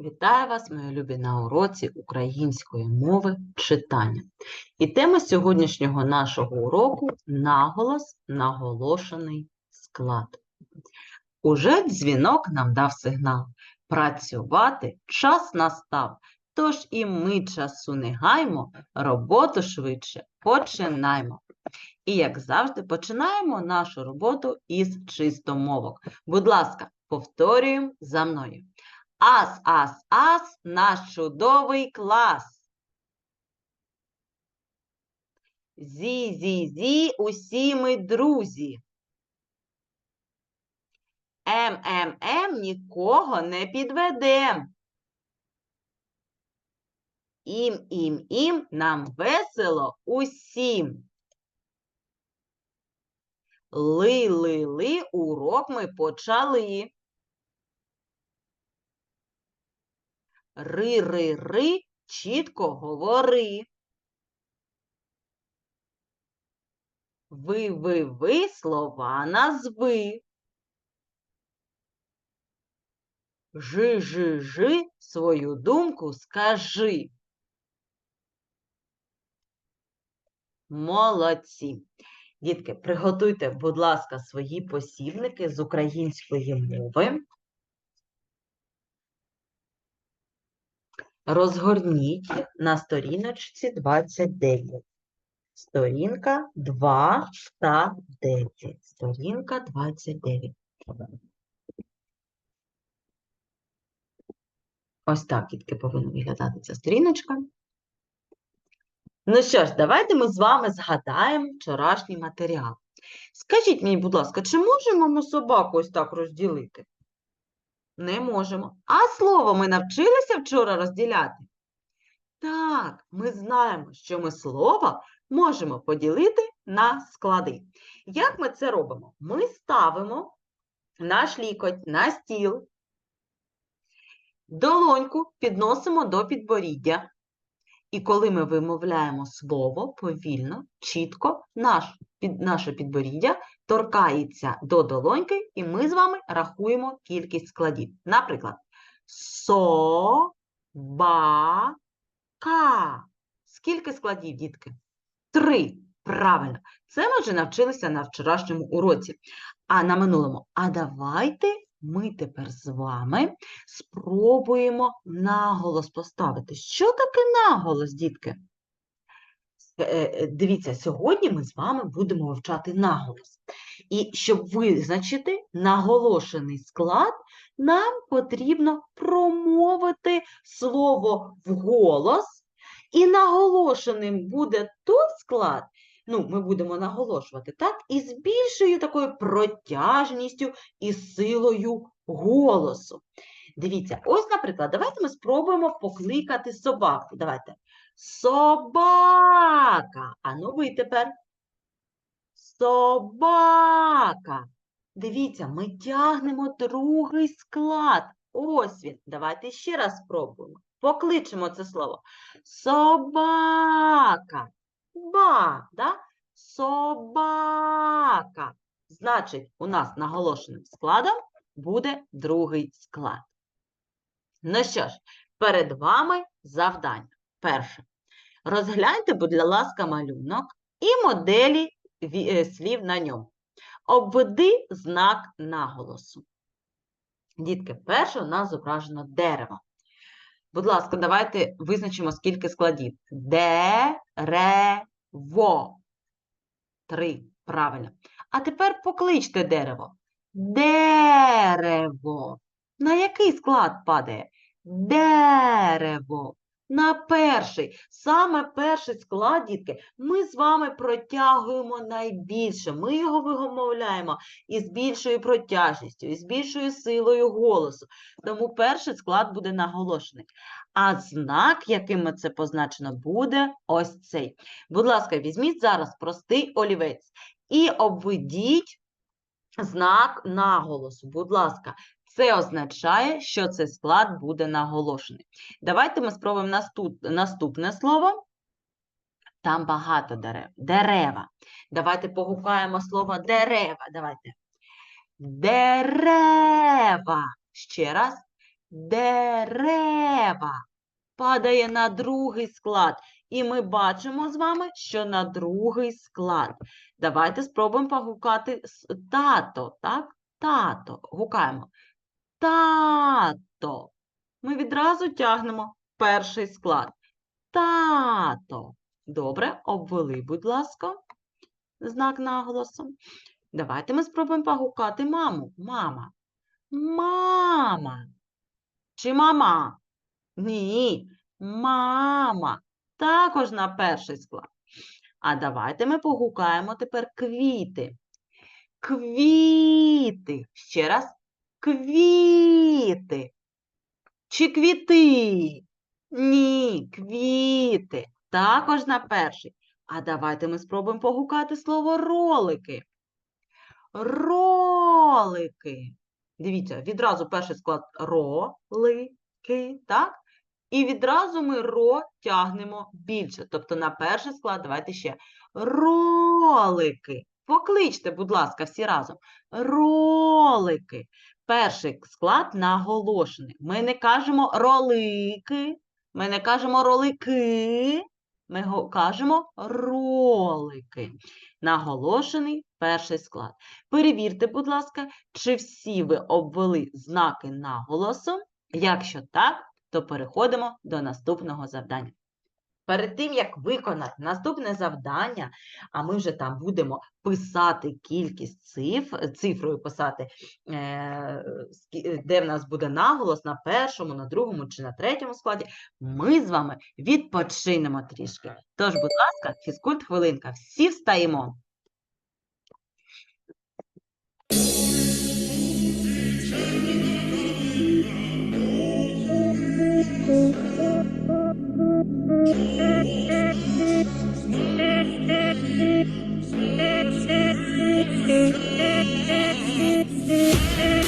Вітаю вас, мої любі, на уроці української мови читання. І тема сьогоднішнього нашого уроку наголос, наголошений склад. Уже дзвінок нам дав сигнал. Працювати час настав, тож і ми часу не гаймо, роботу швидше починаймо. І, як завжди, починаємо нашу роботу із чистомовок. Будь ласка, повторюємо за мною. Ас, ас, ас, наш чудовий клас. Зі, зі, зі, усі ми друзі. Ем, ем, ем, нікого не підведем. Ім, ім, ім, нам весело усім. Ли, ли, ли, урок ми почали. Ри, ри, ри, чітко говори. Ви, ви, ви, слова назви. Жи, жи, жи, свою думку скажи. Молодці. Дітки, приготуйте, будь ласка, свої посібники з української мови. Розгорніть на сторіночці 29. Сторінка 2 та 9. Сторінка 29. Ось так, дітки, повинна виглядати ця сторіночка. Ну що ж, давайте ми з вами згадаємо вчорашній матеріал. Скажіть мені, будь ласка, чи можемо ми собаку ось так розділити? Не можемо. А слово ми навчилися вчора розділяти? Так, ми знаємо, що ми слово можемо поділити на склади. Як ми це робимо? Ми ставимо наш лікоть на стіл, долоньку підносимо до підборіддя. І коли ми вимовляємо слово повільно, чітко, наш, під, наше підборіддя торкається до долоньки, і ми з вами рахуємо кількість складів. Наприклад, со, ба, ка. Скільки складів, дітки? Три. Правильно. Це ми вже навчилися на вчорашньому уроці. А на минулому. А давайте ми тепер з вами спробуємо наголос поставити. Що таке наголос, дітки? Е, е, Дивіться, сьогодні ми з вами будемо вивчати наголос. І щоб визначити наголошений склад, нам потрібно промовити слово вголос, і наголошеним буде той склад, ну, ми будемо наголошувати, так, із більшою такою протяжністю і силою голосу. Дивіться, ось, наприклад, давайте ми спробуємо покликати собаку. Давайте. Собака. А ну ви тепер. Собака. Дивіться, ми тягнемо другий склад. Ось він. Давайте ще раз спробуємо. Покличемо це слово. Собака. Ба, да? Собака. Значить, у нас наголошеним складом буде другий склад. Ну що ж, перед вами завдання. Перше. Розгляньте, будь ласка, малюнок і моделі слів на ньому. Обведи знак наголосу. Дітки, перше у нас зображено дерево. Будь ласка, давайте визначимо, скільки складів. Дерево. Три. Правильно. А тепер покличте дерево. Дерево. На який склад падає? Дерево. На перший. Саме перший склад, дітки, ми з вами протягуємо найбільше. Ми його вимовляємо із більшою протяжністю, із більшою силою голосу. Тому перший склад буде наголошений. А знак, яким це позначено, буде ось цей. Будь ласка, візьміть зараз простий олівець і обведіть знак наголосу. Будь ласка, це означає, що цей склад буде наголошений. Давайте ми спробуємо наступ- наступне слово. Там багато дерев. Дерева. Давайте погукаємо слово дерева. Давайте. Дерева. Ще раз. дерева. Падає на другий склад. І ми бачимо з вами, що на другий склад. Давайте спробуємо погукати тато, так? Тато. Гукаємо. Тато. Ми відразу тягнемо перший склад. Тато. Добре, обвели, будь ласка, знак наголосу. Давайте ми спробуємо погукати маму. Мама. Мама. Чи мама? Ні. Мама. Також на перший склад. А давайте ми погукаємо тепер квіти. Квіти. Ще раз. Квіти. Чи квіти? Ні, квіти. Також на перший. А давайте ми спробуємо погукати слово ролики. Ролики. Дивіться, відразу перший склад ролики, так? І відразу ми ро тягнемо більше. Тобто на перший склад давайте ще ролики. Покличте, будь ласка, всі разом. Ролики. Перший склад наголошений. Ми не кажемо ролики, ми не кажемо ролики, ми кажемо ролики. Наголошений перший склад. Перевірте, будь ласка, чи всі ви обвели знаки наголосу. Якщо так, то переходимо до наступного завдання. Перед тим, як виконати наступне завдання, а ми вже там будемо писати кількість цифр, цифрою писати, е, де в нас буде наголос на першому, на другому чи на третьому складі, ми з вами відпочинемо трішки. Тож, будь ласка, фізкульт хвилинка, всі встаємо. Thank you.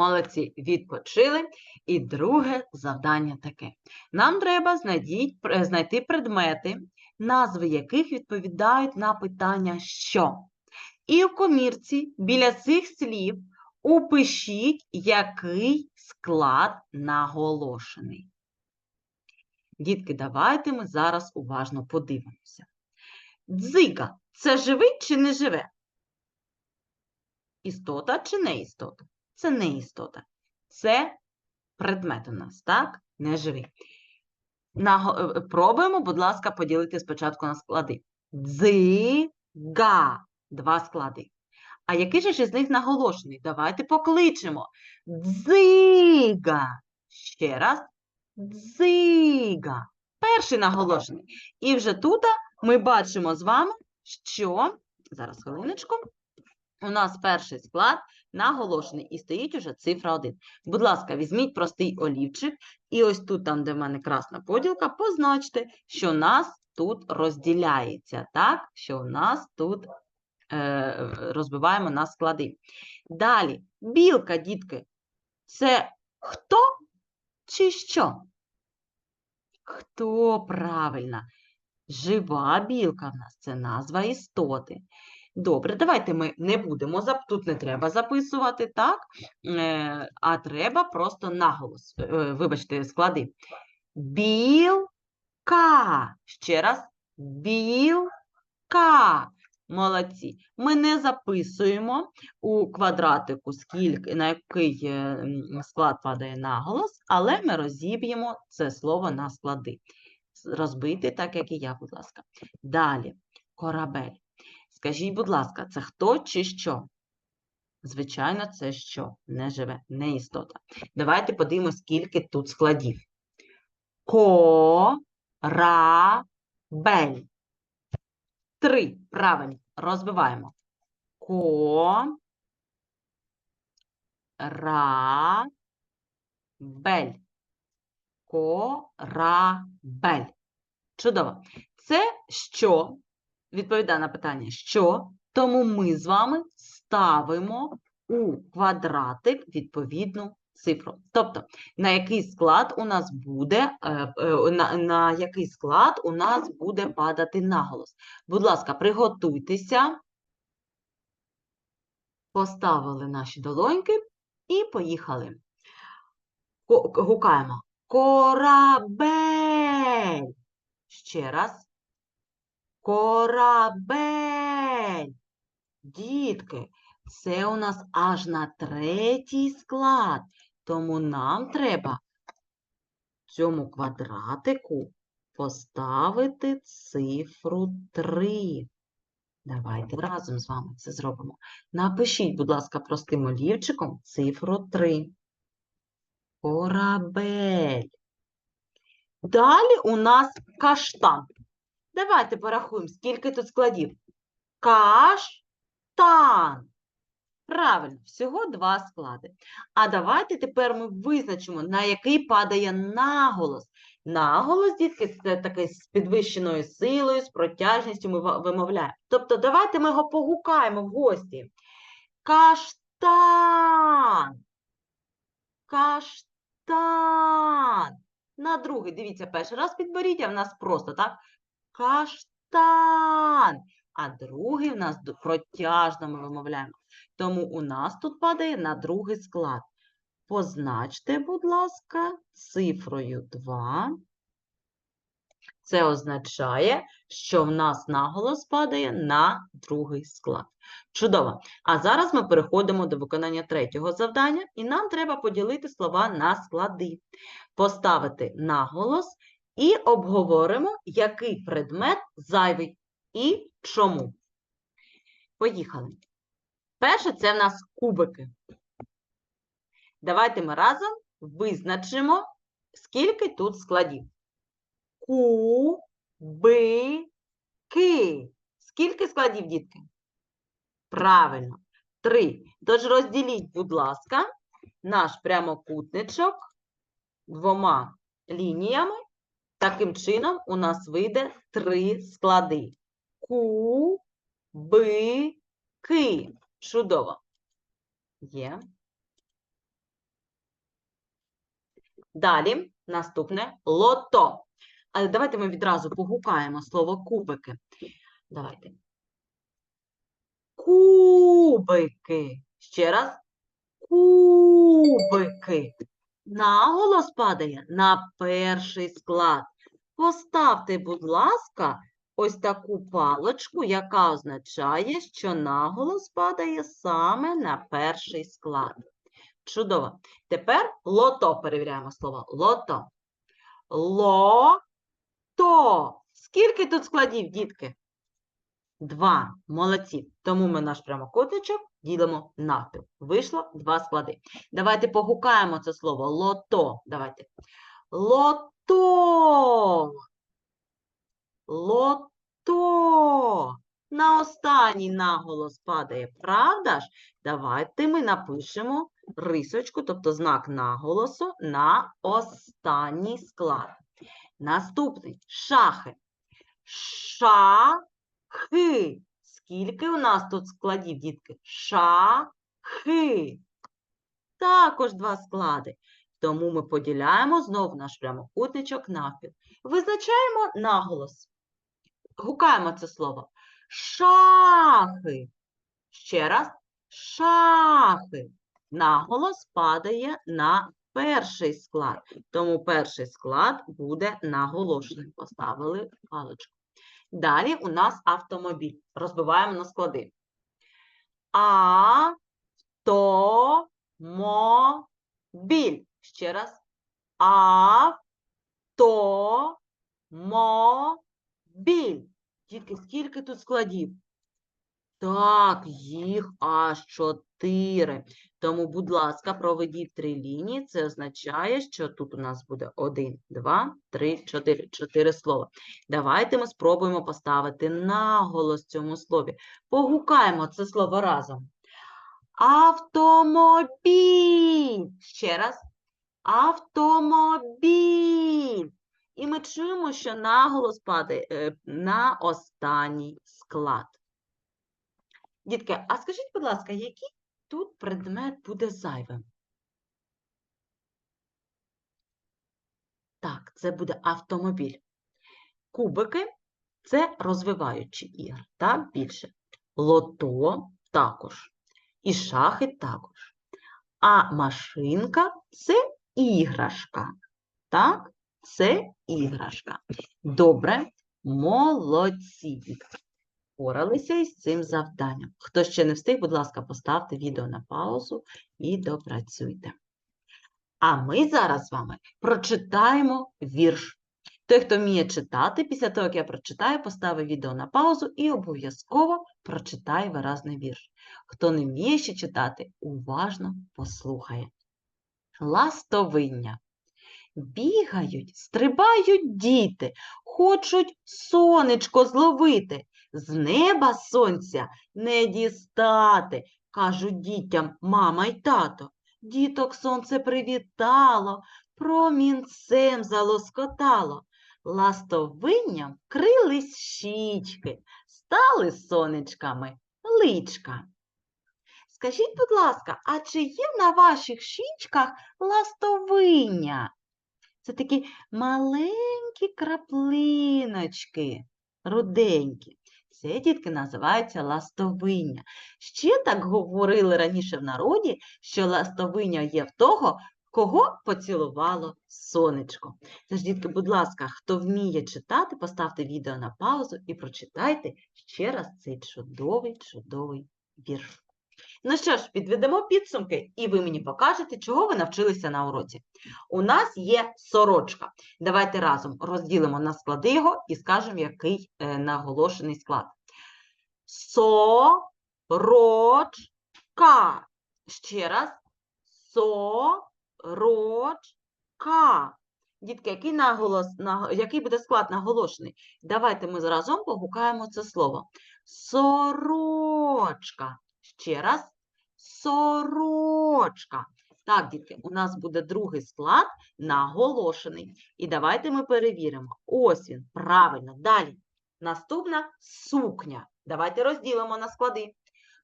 Молодці, відпочили. І друге завдання таке. Нам треба знайти предмети, назви яких відповідають на питання що. І у комірці біля цих слів упишіть, який склад наголошений. Дітки, давайте ми зараз уважно подивимося. Дзига – це живий чи не живе? Істота чи не істота? Це не істота. Це предмет у нас, так? Неживий. Наго... е, Пробуємо, будь ласка, поділити спочатку на склади. Дзига. Два склади. А який же ж із них наголошений? Давайте покличемо. Дзига. Ще раз. Дзига. Перший наголошений. І вже тут ми бачимо з вами, що. Зараз хвилиночку. У нас перший склад наголошений і стоїть уже цифра 1. Будь ласка, візьміть простий олівчик і ось тут, там, де в мене красна поділка, позначте, що нас тут розділяється, так? Що нас тут е, розбиваємо на склади. Далі, білка, дітки, це хто чи що? Хто правильно? Жива білка в нас це назва істоти. Добре, давайте ми не будемо, тут не треба записувати, так? Е, а треба просто наголос, е, вибачте, склади. Білка. Ще раз. Білка. Молодці. Ми не записуємо у квадратику, скільки, на який е, склад падає наголос, але ми розіб'ємо це слово на склади. Розбити так, як і я, будь ласка. Далі. Корабель. Скажіть, будь ласка, це хто чи що? Звичайно, це що? Не живе, не істота. Давайте подивимось, скільки тут складів. Ко-ра-бель. Три. Правильно. Розбиваємо. Ко. Ра. Бель. Корабель. Чудово. Це що? Відповідає на питання, що? Тому ми з вами ставимо у квадратик відповідну цифру. Тобто, на який склад у нас буде, е, е, на, на який склад у нас буде падати наголос. Будь ласка, приготуйтеся. Поставили наші долоньки і поїхали. Гукаємо. Корабель. Ще раз. Корабель. Дітки, це у нас аж на третій склад. Тому нам треба цьому квадратику поставити цифру 3. Давайте разом з вами це зробимо. Напишіть, будь ласка, простим олівчиком цифру 3. Корабель. Далі у нас каштан. Давайте порахуємо, скільки тут складів. Каштан. Правильно, всього два склади. А давайте тепер ми визначимо, на який падає наголос. Наголос, дітки, це такий з підвищеною силою, з протяжністю ми вимовляємо. Тобто давайте ми його погукаємо в гості. Каштан. Каштан. На другий, дивіться, перший раз підберіть, а в нас просто так. Каштан. А другий в нас протяжно ми вимовляємо. Тому у нас тут падає на другий склад. Позначте, будь ласка, цифрою 2. Це означає, що в нас наголос падає на другий склад. Чудово. А зараз ми переходимо до виконання третього завдання, і нам треба поділити слова на склади, поставити наголос і обговоримо, який предмет зайвий і чому. Поїхали. Перше це в нас кубики. Давайте ми разом визначимо, скільки тут складів. Кубики. Скільки складів, дітки? Правильно, три. Тож розділіть, будь ласка, наш прямокутничок двома лініями. Таким чином у нас вийде три склади. Кубики. Чудово. Є. Далі наступне лото. Але давайте ми відразу погукаємо слово кубики. Давайте. Кубики. Ще раз. Кубики. Наголос падає на перший склад. Поставте, будь ласка, ось таку паличку, яка означає, що наголос падає саме на перший склад. Чудово. Тепер лото перевіряємо слово. Лото. Лото. Скільки тут складів, дітки? Два. Молодці. Тому ми наш прямокутничок ділимо навпіл. Вийшло два склади. Давайте погукаємо це слово. Лото. Давайте. Лото. Лото. На останній наголос падає, правда ж? Давайте ми напишемо рисочку, тобто знак наголосу на останній склад. Наступний шахи. Шахи. Скільки у нас тут складів, дітки? Шахи. Також два склади. Тому ми поділяємо знову наш прямокутничок навпіл. Визначаємо наголос. Гукаємо це слово. Шахи. Ще раз. Шахи. Наголос падає на перший склад. Тому перший склад буде наголошений. Поставили паличку. Далі у нас автомобіль. Розбиваємо на склади. А, то. Ще раз. А, то, мо, біль. Дітки, скільки тут складів? Так, їх аж чотири. Тому, будь ласка, проведіть три лінії. Це означає, що тут у нас буде один, два, три, чотири. Чотири слова. Давайте ми спробуємо поставити наголос цьому слові. Погукаємо це слово разом. Автомобіль. Ще раз. Автомобіль. І ми чуємо, що наголос падає е, на останній склад. Дітки, а скажіть, будь ласка, який тут предмет буде зайвим? Так, це буде автомобіль. Кубики це розвиваючі ігри, так, більше. Лото також. І шахи також. А машинка це іграшка. Так, це іграшка. Добре, молодці. дітки. Впоралися із цим завданням. Хто ще не встиг, будь ласка, поставте відео на паузу і допрацюйте. А ми зараз з вами прочитаємо вірш. Той, хто вміє читати, після того, як я прочитаю, поставить відео на паузу і обов'язково прочитає виразний вірш. Хто не вміє ще читати, уважно послухає. Ластовиння. Бігають, стрибають діти, хочуть сонечко зловити. З неба сонця не дістати, кажуть дітям мама й тато. Діток сонце привітало, промінцем залоскотало. Ластовинням крились щічки, стали сонечками личка. Скажіть, будь ласка, а чи є на ваших щічках ластовиння? Це такі маленькі краплиночки, руденькі. Це, дітки, називається ластовиння. Ще так говорили раніше в народі, що ластовиння є в того, кого поцілувало сонечко. Тож, дітки, будь ласка, хто вміє читати, поставте відео на паузу і прочитайте ще раз цей чудовий, чудовий вірш. Ну що ж, підведемо підсумки, і ви мені покажете, чого ви навчилися на уроці. У нас є сорочка. Давайте разом розділимо на склади його і скажемо, який е, наголошений склад. Сорочка. Ще раз. Сорочка. Дітки, який, наголос, наго- який буде склад наголошений? Давайте ми разом погукаємо це слово. Сорочка. Ще раз. Сорочка. Так, дітки, у нас буде другий склад наголошений. І давайте ми перевіримо. Ось він, правильно. Далі. Наступна сукня. Давайте розділимо на склади.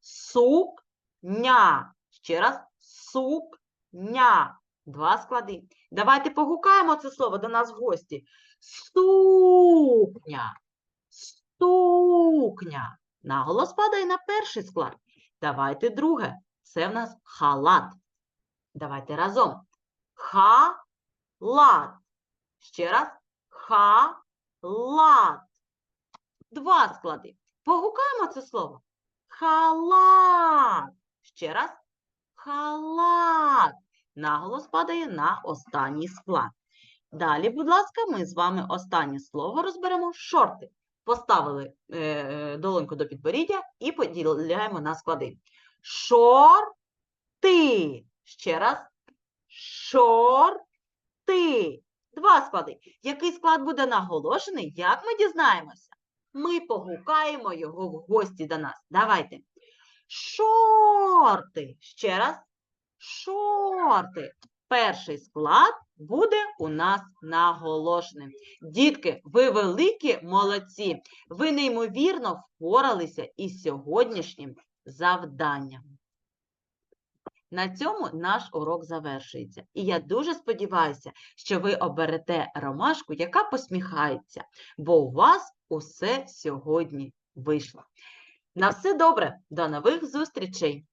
Сукня. Ще раз. Сукня. Два склади. Давайте погукаємо це слово до нас в гості. Сукня. Сукня. Наголос падає на перший склад. Давайте друге. Це в нас халат. Давайте разом. Халат. Ще раз. Халат. Два склади. Погукаємо це слово. Халат. Ще раз. Халат. Наголос падає на останній склад. Далі, будь ласка, ми з вами останнє слово розберемо шорти. Поставили е, е, долоньку до підборіддя і поділяємо на склади. Шорти. Ще раз. Шорти. Два склади. Який склад буде наголошений, як ми дізнаємося? Ми погукаємо його в гості до нас. Давайте. Шорти. Ще раз. Шорти. Перший склад буде у нас наголошеним. Дітки, ви великі молодці. Ви неймовірно впоралися із сьогоднішнім завданням. На цьому наш урок завершується. І я дуже сподіваюся, що ви оберете ромашку, яка посміхається, бо у вас усе сьогодні вийшло. На все добре, до нових зустрічей!